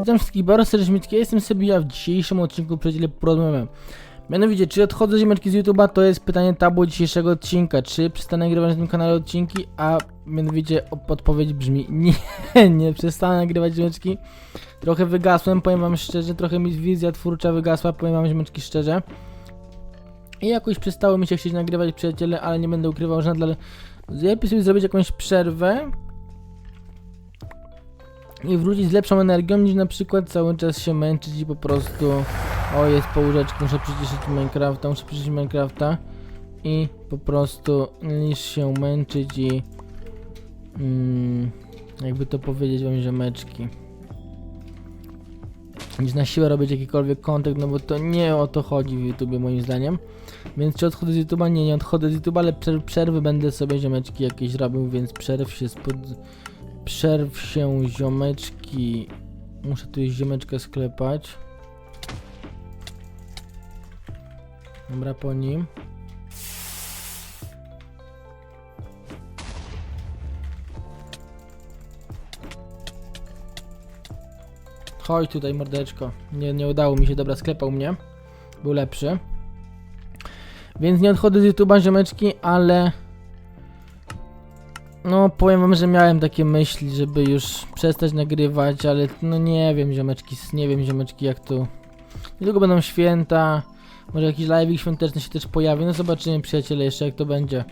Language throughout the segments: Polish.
Witam wszystkich bardzo serdecznie, ja jestem sobie ja w dzisiejszym odcinku przyjaciele porozmawiam. Mianowicie, czy odchodzę ziemeczki z YouTube'a, to jest pytanie tabu dzisiejszego odcinka. Czy przestanę nagrywać na tym kanale odcinki, a mianowicie odpowiedź brzmi nie, nie przestanę nagrywać ziemeczki. Trochę wygasłem, powiem wam szczerze, trochę mi wizja twórcza wygasła, powiem wam ziemeczki szczerze. I jakoś przestało mi się chcieć nagrywać przyjaciele, ale nie będę ukrywał, że nadal lepiej sobie zrobić jakąś przerwę, i wrócić z lepszą energią niż na przykład cały czas się męczyć i po prostu o jest po łóżeczku, muszę przyciszyć Minecrafta, muszę przyciszyć Minecrafta i po prostu niż się męczyć i mm, jakby to powiedzieć wam ziomeczki niż na siłę robić jakikolwiek kontent, no bo to nie o to chodzi w YouTubie moim zdaniem. Więc czy odchodzę z YouTube'a? Nie, nie odchodzę z YouTube'a, ale przer- przerwy będę sobie ziomeczki jakieś robił, więc przerw się spod... Przerw się ziomeczki. Muszę tu ziomeczkę sklepać. Dobra, po nim. Chodź tutaj, mordeczko. Nie, nie udało mi się, dobra, sklepał mnie. Był lepszy. Więc nie odchodzę z YouTube'a, ziomeczki, ale... No, powiem wam, że miałem takie myśli, żeby już przestać nagrywać, ale no nie wiem, ziomeczki, nie wiem, ziomeczki, jak to... Niedługo będą święta, może jakiś live świąteczny się też pojawi, no zobaczymy, przyjaciele, jeszcze jak to będzie.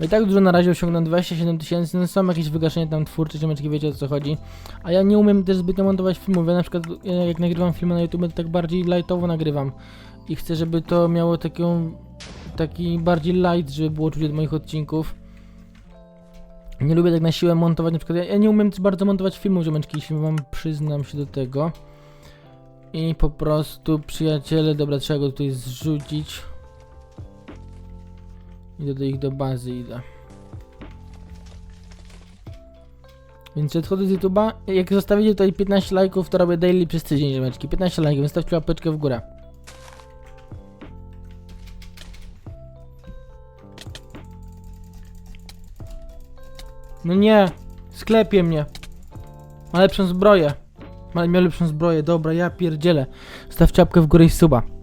No i tak dużo na razie osiągnąłem 27 tysięcy, no są jakieś wygaszenia tam twórcze, ziomeczki, wiecie o co chodzi. A ja nie umiem też zbytnio montować filmów, ja na przykład ja jak nagrywam filmy na YouTube, to tak bardziej lightowo nagrywam. I chcę, żeby to miało taką, taki bardziej light, żeby było czuć od moich odcinków. Nie lubię tak na siłę montować, na przykład ja, ja nie umiem też bardzo montować filmów, ziomeczki, jeśli wam przyznam się do tego. I po prostu, przyjaciele, dobra, trzeba go tutaj zrzucić. Idę do ich do bazy, idę. Więc odchodzę z YouTube'a. Jak zostawicie tutaj 15 lajków, to robię daily przez tydzień, ziomeczki. 15 lajków, zostawcie łapeczkę w górę. No nie, sklepie mnie. Ma lepszą zbroję. Ale miał lepszą zbroję, dobra, ja pierdzielę. Staw czapkę w górę i suba.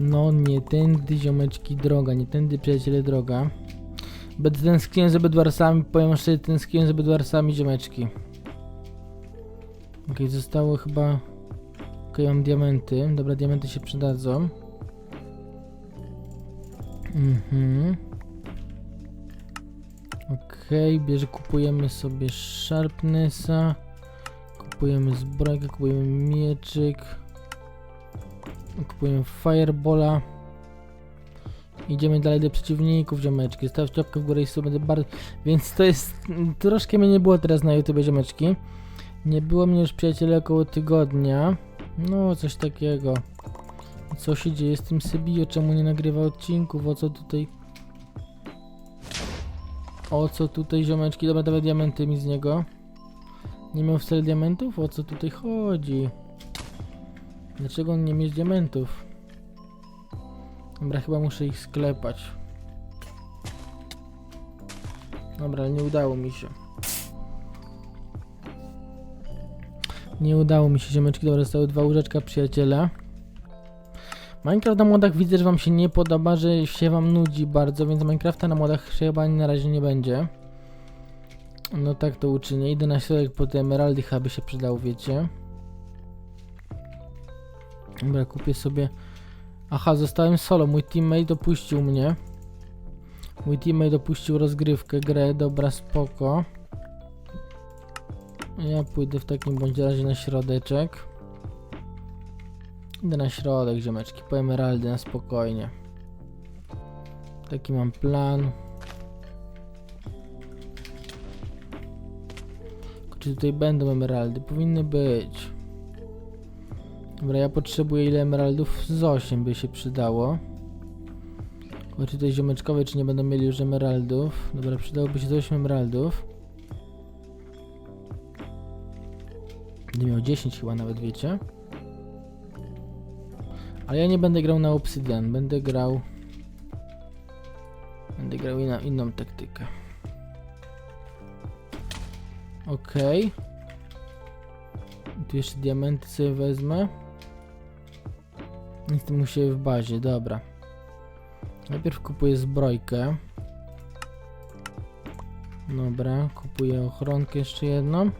No nie tędy ziomeczki droga, nie tędy przyjaciele droga. Będę tęskniłem za Bedwarsami, powiem szczerze, tęskniłem za Bedwarsami ziomeczki. Okej, zostało chyba... Okej, mam diamenty, dobra, diamenty się przydadzą. Mhm. Okej, bierze, kupujemy sobie Sharpnessa. Kupujemy zbrojkę, kupujemy mieczyk. Kupujemy Firebola. Idziemy dalej do przeciwników, ziomeczki. Staw czapkę w górę i będę bardzo... Więc to jest... Troszkę mnie nie było teraz na YouTube, ziomeczki. Nie było mnie już, przyjaciele, około tygodnia. No, coś takiego. Co się dzieje z tym Sebio? Czemu nie nagrywa odcinków? O co tutaj... O co tutaj ziomeczki? Dobra, dawaj diamenty mi z niego. Nie miał wcale diamentów? O co tutaj chodzi? Dlaczego on nie mieć diamentów? Dobra, chyba muszę ich sklepać. Dobra, nie udało mi się. Nie udało mi się, ziomeczki. Dobra, zostały dwa łóżeczka przyjaciela. Minecraft na modach widzę, że wam się nie podoba, że się wam nudzi bardzo, więc Minecrafta na modach chyba na razie nie będzie. No tak to uczynię. Idę na środek po te emeraldy, chyba by się przydało, wiecie. Dobra, kupię sobie... Aha, zostałem solo. Mój teammate opuścił mnie. Mój teammate opuścił rozgrywkę, grę. Dobra, spoko. Ja pójdę w takim bądź razie na środeczek. Idę na środek, ziomeczki, po emeraldy na spokojnie. Taki mam plan. Czy tutaj będą emeraldy? Powinny być. Dobra, ja potrzebuję ile emeraldów? Z 8 by się przydało. Tylko Czy tutaj ziomeczkowie, czy nie będą mieli już emeraldów? Dobra, przydałoby się z 8 emeraldów. Będę miał 10 chyba nawet, wiecie? Ale ja nie będę grał na obsydian, będę grał Będę grał inna, inną taktykę. Okej. Tu jeszcze diamenty sobie wezmę. Nic mu się w bazie, dobra. Najpierw kupuję zbrojkę. Dobra, kupuję ochronkę jeszcze jedną.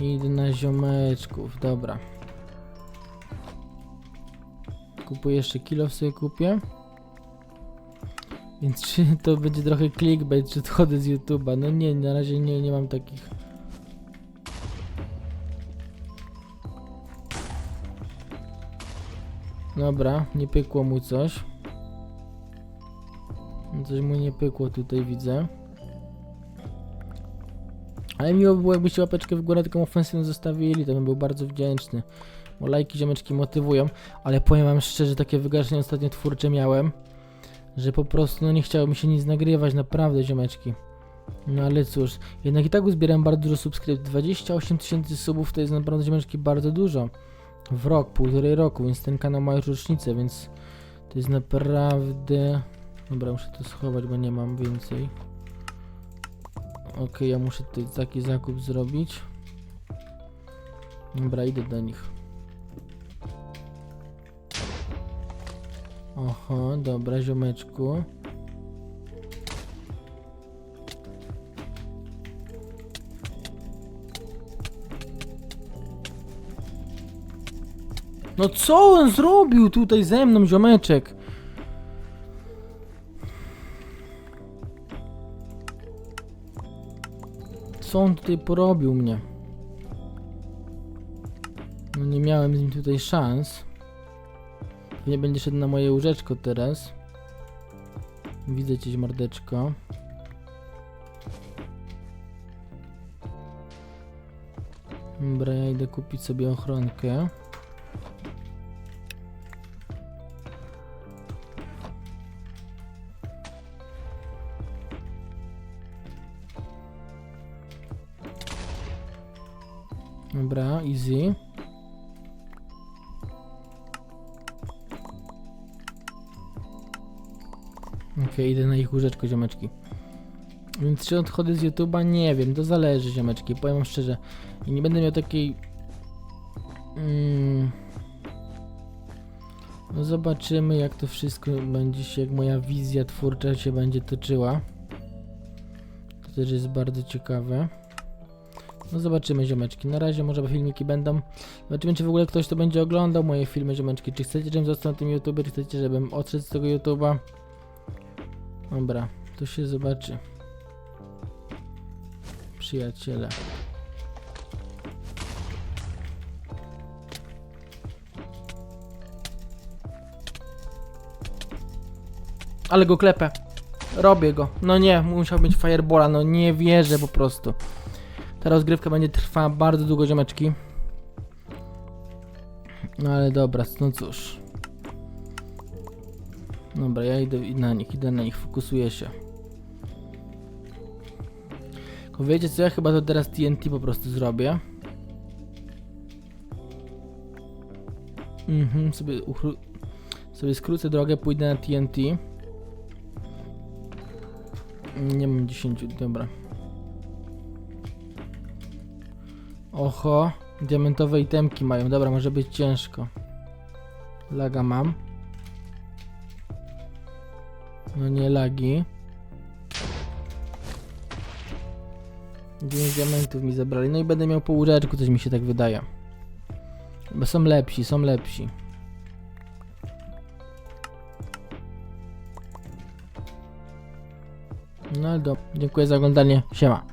I idę na ziomeczków, dobra. Kupuję jeszcze kilo sobie kupię. Więc czy to będzie trochę clickbait, czy odchodzę z YouTube'a? No nie, na razie nie, nie mam takich. Dobra, nie pykło mu coś. Coś mu nie pykło tutaj widzę. Ale miło by było jakbyście łapeczkę w górę taką ofensywną zostawili, to bym był bardzo wdzięczny. Bo lajki ziomeczki motywują, ale powiem wam szczerze, takie wygaszenie ostatnio twórcze miałem, że po prostu no nie chciało mi się nic nagrywać, naprawdę ziomeczki. No ale cóż, jednak i tak uzbieram bardzo dużo subskrypcji, 28 tysięcy subów to jest naprawdę ziomeczki bardzo dużo. W rok, półtorej roku, więc ten kanał ma już rocznicę, więc to jest naprawdę... Dobra, muszę to schować, bo nie mam więcej. Ok, ja muszę tutaj taki zakup zrobić. Dobra, idę do nich. Oho, dobra, ziomeczku. No co on zrobił tutaj ze mną, ziomeczek? Co on tutaj porobił mnie? No nie miałem z nim tutaj szans. Nie będzie szedł na moje łóżeczko teraz. Widzę cię, mordeczko. Dobra, ja idę kupić sobie ochronkę. Dobra, easy. Okej, idę na ich łóżeczko, ziomeczki. Więc czy odchodzę z YouTube'a? Nie wiem, to zależy, ziomeczki, powiem wam szczerze. I nie będę miał takiej... Mm, no zobaczymy, jak to wszystko będzie się, jak moja wizja twórcza się będzie toczyła. To też jest bardzo ciekawe. No zobaczymy ziomeczki. Na razie może filmiki będą. Zobaczymy czy w ogóle ktoś to będzie oglądał moje filmy ziomeczki. Czy chcecie, żebym został na tym YouTube, czy chcecie, żebym odszedł z tego YouTube'a? Dobra, to się zobaczy. Przyjaciele. Ale go klepę. Robię go. No nie, musiał być firebola, no nie wierzę po prostu. Ta rozgrywka będzie trwała bardzo długo, ziomeczki. No ale dobra, no cóż. Dobra, ja idę na nich, idę na nich, fokusuję się. Tylko wiecie co, ja chyba to teraz TNT po prostu zrobię. Mhm, sobie, sobie skrócę drogę, pójdę na TNT. Nie mam 10, dobra. Oho, diamentowe itemki mają. Dobra, może być ciężko. Laga mam. No nie lagi. 9 diamentów mi zabrali. No i będę miał po łóżeczku, coś mi się tak wydaje. Bo są lepsi, są lepsi. No do. Dziękuję za oglądanie. Siema.